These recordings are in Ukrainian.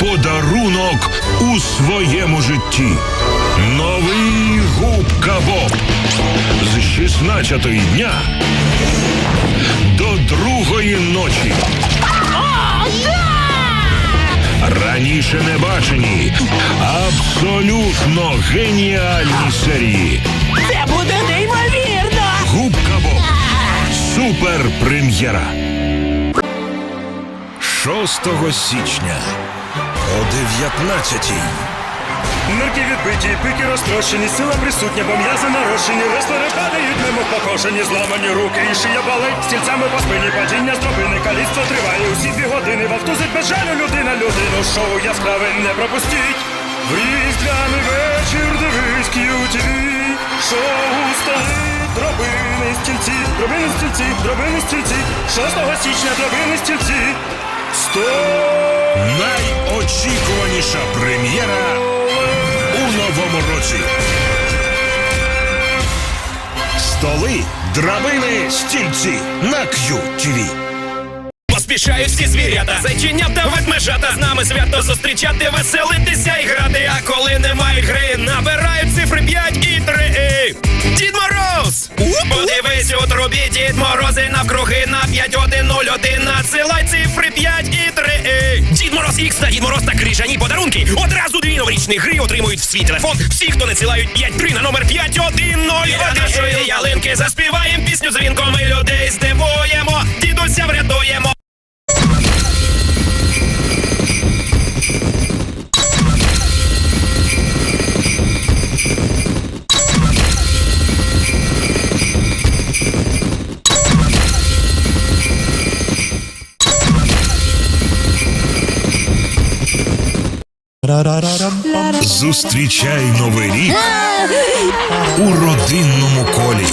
подарунок у своєму житті. Новий губка Боб з 16-ї дня до другої ночі. Раніше не бачені, абсолютно геніальні серії. Це буде неймовірно! Губка Боб. Супер прем'єра. 6 січня о 19-й. Нирки відбиті, пики розтрощені, сила присутня, бо м'язи нарощені, рестлери падають, немов покошені, зламані руки і шия болить, стільцями по спині, падіння з дробини, каліцтво триває усі дві години, вовтузить без жалю людина людину, шоу яскраве не пропустіть. В різдвяний вечір дивись QTV, шоу столи, дробини, стільці, дробини, стільці, дробини, стільці, 6 січня дробини, стільці, сто... Найочікуваніша прем'єра у новому році. Столи, драбини, стільці на QTV. Поспішають всі звірята, зайченята, ведмежата з нами свято зустрічати, веселитися і грати. А коли немає гри, набирають цифри 5 і 3. Дід Мороз! Подивись у трубі, Дід Морози навкруги на 5, 1, 0, 1, надсилай цифри 5 і 3. Мороз Ікс та Дід Мороз та крижані подарунки. Одразу дві новорічні гри отримують в свій телефон. Всі, хто не цілають 5 3 на номер 5, 1, 0, 1. нашої ялинки заспіваємо пісню дзвінком Ми людей здивуємо. Дідуся врятуємо. Зустрічай новий рік у родинному колі.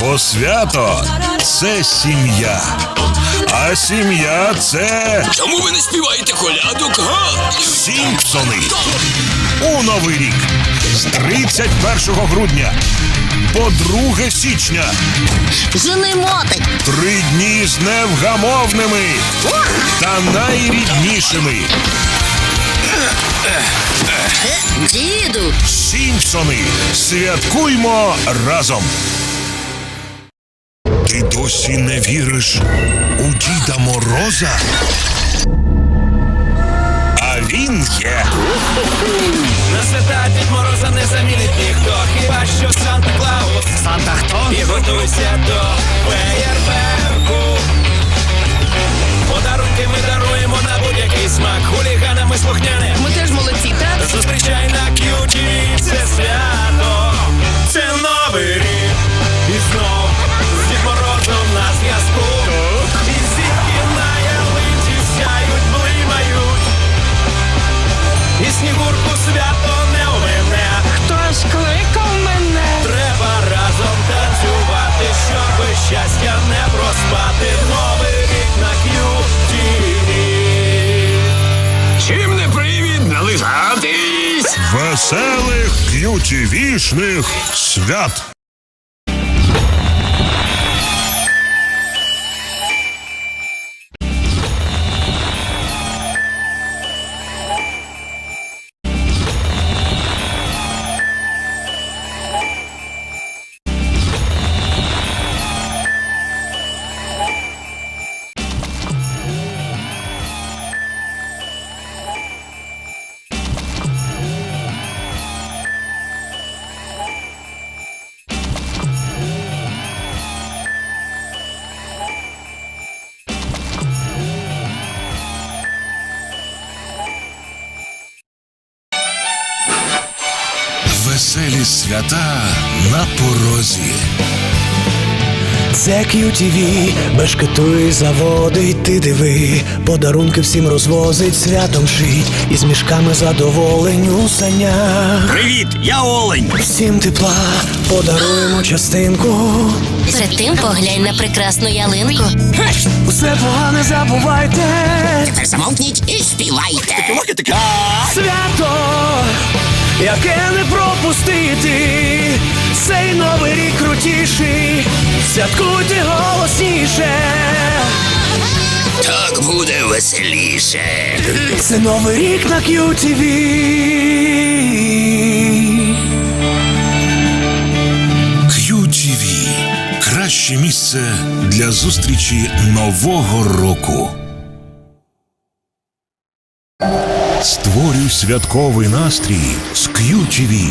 Бо свято це сім'я. А сім'я це Чому ви не співаєте колядок, га? Сімпсони. У новий рік з 31 грудня по 2 січня. Жени мотик. Три дні з невгамовними та найріднішими. Діду. Сімпсони. Святкуймо разом. Ти досі не віриш у Діда Мороза? А він є. Дід Мороза не замінить ніхто, хіба що Санта Клаус. Санта хто? І готуйся до феєрверку. Веселих к'ютівішних свят. Веселі свята на порозі. Це QTV, бешкетує заводить, ти диви, подарунки всім розвозить, святом шить, із мішками задоволень у санях. Привіт, я Олень. Всім тепла, подаруємо частинку. Перед тим поглянь на прекрасну ялинку. Усе погане забувайте. Замовкніть і співайте. Свято, яке не пропустити. Цей новий рік крутіший, святкуйте голосніше. Так буде веселіше. Це новий рік на QTV. QTV – краще місце для зустрічі нового року. Створюй святковий настрій з QTV.